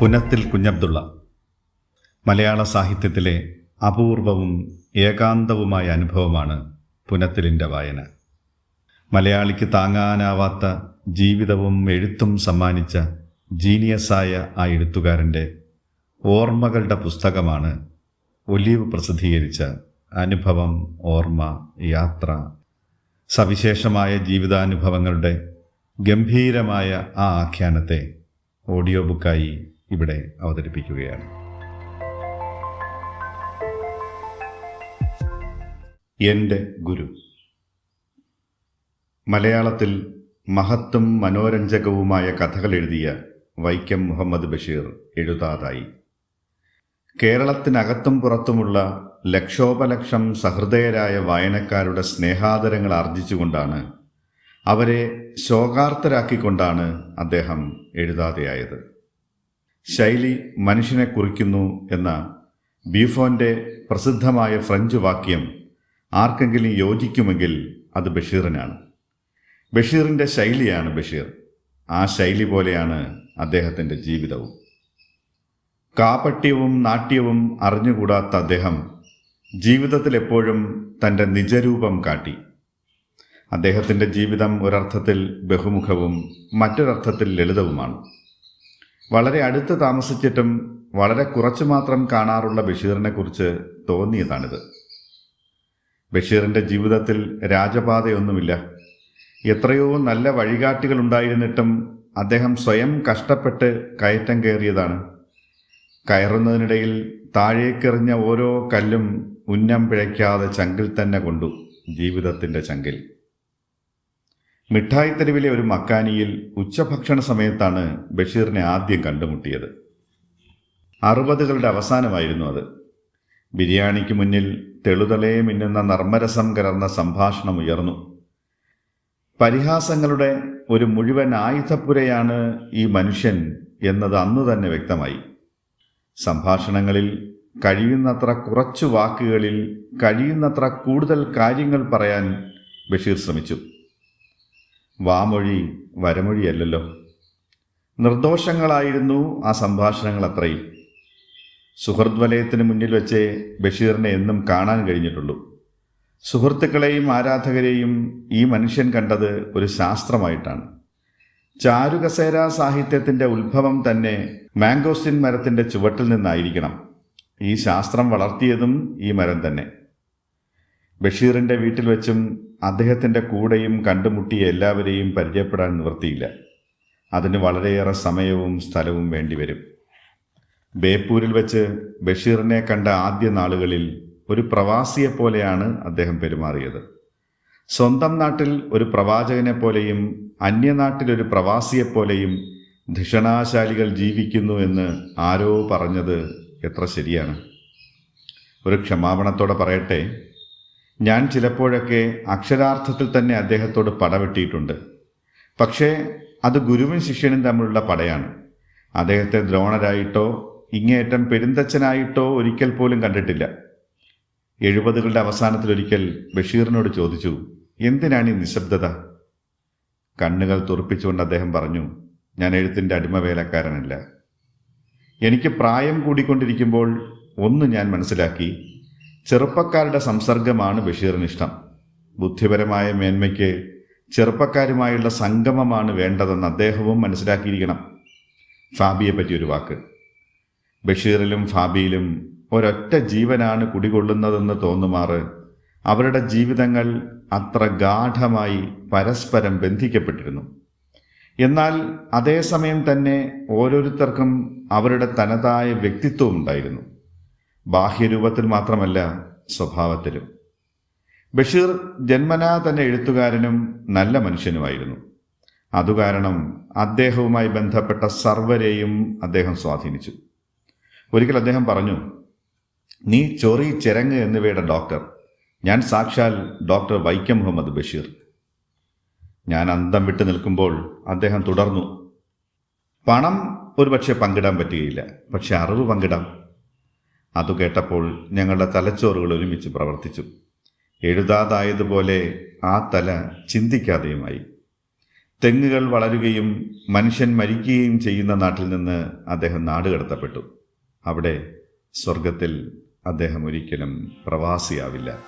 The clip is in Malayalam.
പുനത്തിൽ കുഞ്ഞബ്ദുള്ള. മലയാള സാഹിത്യത്തിലെ അപൂർവവും ഏകാന്തവുമായ അനുഭവമാണ് പുനത്തിലിന്റെ വായന. മലയാളിക്ക് താങ്ങാനാവാത്ത ജീവിതവും എഴുത്തും സമ്മാനിച്ച ജീനിയസായ ആ എഴുത്തുകാരന്റെ ഓർമ്മകളുടെ പുസ്തകമാണ് ഒലീവ് പ്രസിദ്ധീകരിച്ച അനുഭവം ഓർമ്മ യാത്ര. സവിശേഷമായ ജീവിതാനുഭവങ്ങളുടെ ഗംഭീരമായ ആ ആഖ്യാനത്തെ ഓഡിയോ ബുക്കായി ഇവിടെ അവതരിപ്പിക്കുകയാണ്. എന്റെ ഗുരു മലയാളത്തിൽ മഹത്തും മനോരഞ്ജകവുമായ കഥകൾ എഴുതിയ വൈക്കം മുഹമ്മദ് ബഷീർ എഴുതാതായി. കേരളത്തിനകത്തും പുറത്തുമുള്ള ലക്ഷോപലക്ഷം സഹൃദയരായ വായനക്കാരുടെ സ്നേഹാദരങ്ങൾ ആർജിച്ചുകൊണ്ടാണ് അവരെ ശോകാർത്തരാക്കിക്കൊണ്ടാണ് അദ്ദേഹം എഴുതാതെയായത്. ശൈലി മനുഷ്യനെ കുറിക്കുന്നു എന്ന ബീഫോന്റെ പ്രസിദ്ധമായ ഫ്രഞ്ച് വാക്യം ആർക്കെങ്കിലും യോജിക്കുമെങ്കിൽ അത് ബഷീറിനാണ്. ബഷീറിന്റെ ശൈലിയാണ് ബഷീർ. ആ ശൈലി പോലെയാണ് അദ്ദേഹത്തിന്റെ ജീവിതവും. കാപട്യവും നാട്യവും അറിഞ്ഞുകൂടാത്ത അദ്ദേഹം ജീവിതത്തിൽ എപ്പോഴും തന്റെ നിജരൂപം കാട്ടി. അദ്ദേഹത്തിന്റെ ജീവിതം ഒരർത്ഥത്തിൽ ബഹുമുഖവും മറ്റൊരർത്ഥത്തിൽ ലളിതവുമാണ്. വളരെ അടുത്ത് താമസിച്ചിട്ടും വളരെ കുറച്ചു മാത്രം കാണാറുള്ള ബഷീറിനെക്കുറിച്ച് തോന്നിയതാണിത്. ബഷീറിന്റെ ജീവിതത്തിൽ രാജപാതയൊന്നുമില്ല. എത്രയോ നല്ല വഴികാട്ടികൾ ഉണ്ടായിരുന്നിട്ടും അദ്ദേഹം സ്വയം കഷ്ടപ്പെട്ട് കയറ്റം കയറിയതാണ്. കയറുന്നതിനിടയിൽ താഴേക്കെറിഞ്ഞ ഓരോ കല്ലും ഉന്നം പിഴയ്ക്കാതെ ചങ്കിൽ തന്നെ കൊണ്ടു ജീവിതത്തിന്റെ ചങ്കിൽ. മിഠായി തെരുവിലെ ഒരു മക്കാനിയിൽ ഉച്ചഭക്ഷണ സമയത്താണ് ബഷീറിനെ ആദ്യം കണ്ടുമുട്ടിയത്. അറുപതുകളുടെ അവസാനമായിരുന്നു അത്. ബിരിയാണിക്ക് മുന്നിൽ തെളുതലേ മിന്നുന്ന നർമ്മരസം കലർന്ന സംഭാഷണം ഉയർന്നു. പരിഹാസങ്ങളുടെ ഒരു മുഴുവൻ ആയുധപ്പുരയാണ് ഈ മനുഷ്യൻ എന്നത് അന്നു തന്നെ വ്യക്തമായി. സംഭാഷണങ്ങളിൽ കഴിയുന്നത്ര കുറച്ചു വാക്കുകളിൽ കഴിയുന്നത്ര കൂടുതൽ കാര്യങ്ങൾ പറയാൻ ബഷീർ ശ്രമിച്ചു. വാമൊഴി വരമൊഴിയല്ലല്ലോ നിർദോഷങ്ങളായിരുന്നു ആ സംഭാഷണങ്ങൾ അത്രയും. സുഹൃത് വലയത്തിന് മുന്നിൽ വെച്ച് ബഷീറിനെ എന്നും കാണാൻ കഴിഞ്ഞിട്ടുള്ളൂ. സുഹൃത്തുക്കളെയും ആരാധകരെയും ഈ മനുഷ്യൻ കണ്ടത് ഒരു ശാസ്ത്രമായിട്ടാണ്. ചാരുകസേര സാഹിത്യത്തിന്റെ ഉത്ഭവം തന്നെ മാംഗോസ്റ്റിൻ മരത്തിന്റെ ചുവട്ടിൽ നിന്നായിരിക്കണം. ഈ ശാസ്ത്രം വളർത്തിയതും ഈ മരം തന്നെ. ബഷീറിന്റെ വീട്ടിൽ വെച്ചും അദ്ദേഹത്തിന്റെ കൂടെയും കണ്ടുമുട്ടിയ എല്ലാവരെയും പരിചയപ്പെടാൻ നിവൃത്തിയില്ല. അതിന് വളരെയേറെ സമയവും സ്ഥലവും വേണ്ടിവരും ബേപ്പൂരിൽ വെച്ച് ബഷീറിനെ കണ്ട ആദ്യ നാളുകളിൽ ഒരു പ്രവാസിയെപ്പോലെയാണ് അദ്ദേഹം പെരുമാറിയത്. സ്വന്തം നാട്ടിൽ ഒരു പ്രവാചകനെ പോലെയും അന്യനാട്ടിൽ ഒരു പ്രവാസിയെപ്പോലെയും ധിഷണാശാലികൾ ജീവിക്കുന്നു എന്ന് ആരോ പറഞ്ഞത് എത്ര ശരിയാണ്? ഒരു ക്ഷമാപണത്തോടെ പറയട്ടെ. ഞാൻ ചിലപ്പോഴൊക്കെ അക്ഷരാർത്ഥത്തിൽ തന്നെ അദ്ദേഹത്തോട് പടവെട്ടിയിട്ടുണ്ട് പക്ഷേ അത് ഗുരുവും ശിഷ്യനും തമ്മിലുള്ള പടയാണ്. അദ്ദേഹത്തെ ദ്രോണരായിട്ടോ ഇങ്ങേയറ്റം പെരുന്തച്ഛനായിട്ടോ ഒരിക്കൽ പോലും കണ്ടിട്ടില്ല. എഴുപതുകളുടെ അവസാനത്തിലൊരിക്കൽ ബഷീറിനോട് ചോദിച്ചു എന്തിനാണ് ഈ നിശബ്ദത? കണ്ണുകൾ തുറപ്പിച്ചുകൊണ്ട് അദ്ദേഹം പറഞ്ഞു ഞാൻ എഴുത്തിന്റെ അടിമവേലക്കാരനല്ല. എനിക്ക് പ്രായം കൂടിക്കൊണ്ടിരിക്കുമ്പോൾ ഒന്ന് ഞാൻ മനസ്സിലാക്കി ചെറുപ്പക്കാരുടെ സംസർഗമാണ് ബഷീറിന് ഇഷ്ടം. ബുദ്ധിപരമായ മേന്മയ്ക്ക് ചെറുപ്പക്കാരുമായുള്ള സംഗമമാണ് വേണ്ടതെന്ന് അദ്ദേഹവും മനസ്സിലാക്കിയിരിക്കണം. ഫാബിയെ പറ്റിയൊരു വാക്ക്. ബഷീറിലും ഫാബിയിലും ഒരൊറ്റ ജീവനാണ് കുടികൊള്ളുന്നതെന്ന് തോന്നുമാറ് അവരുടെ ജീവിതങ്ങൾ അത്ര ഗാഠമായി പരസ്പരം ബന്ധിക്കപ്പെട്ടിരുന്നു. എന്നാൽ അതേസമയം തന്നെ ഓരോരുത്തർക്കും അവരുടെ തനതായ വ്യക്തിത്വം ഉണ്ടായിരുന്നു. ബാഹ്യരൂപത്തിൽ മാത്രമല്ല സ്വഭാവത്തിലും. ബഷീർ ജന്മനാ തന്നെ എഴുത്തുകാരനും നല്ല മനുഷ്യനുമായിരുന്നു. അതുകാരണം അദ്ദേഹവുമായി ബന്ധപ്പെട്ട സർവരെയും അദ്ദേഹം സ്വാധീനിച്ചു. ഒരിക്കൽ അദ്ദേഹം പറഞ്ഞു നീ ചൊറി ചിരങ്ങ് എന്നിവയുടെ ഡോക്ടർ. ഞാൻ സാക്ഷാൽ ഡോക്ടർ വൈക്കം മുഹമ്മദ് ബഷീർ. ഞാൻ അന്തം വിട്ടു നിൽക്കുമ്പോൾ അദ്ദേഹം തുടർന്നു പണം ഒരുപക്ഷെ പങ്കിടാൻ പറ്റുകയില്ല പക്ഷെ അറിവ് പങ്കിടാം. അതു കേട്ടപ്പോൾ ഞങ്ങളുടെ തലച്ചോറുകൾ ഒരുമിച്ച് പ്രവർത്തിച്ചു. എഴുതാതായതുപോലെ ആ തല ചിന്തിക്കാതെയുമായി. തെങ്ങുകൾ വളരുകയും മനുഷ്യൻ മരിക്കുകയും ചെയ്യുന്ന നാട്ടിൽ നിന്ന് അദ്ദേഹം നാടുകടത്തപ്പെട്ടു അവിടെ സ്വർഗത്തിൽ അദ്ദേഹം ഒരിക്കലും പ്രവാസിയാവില്ല.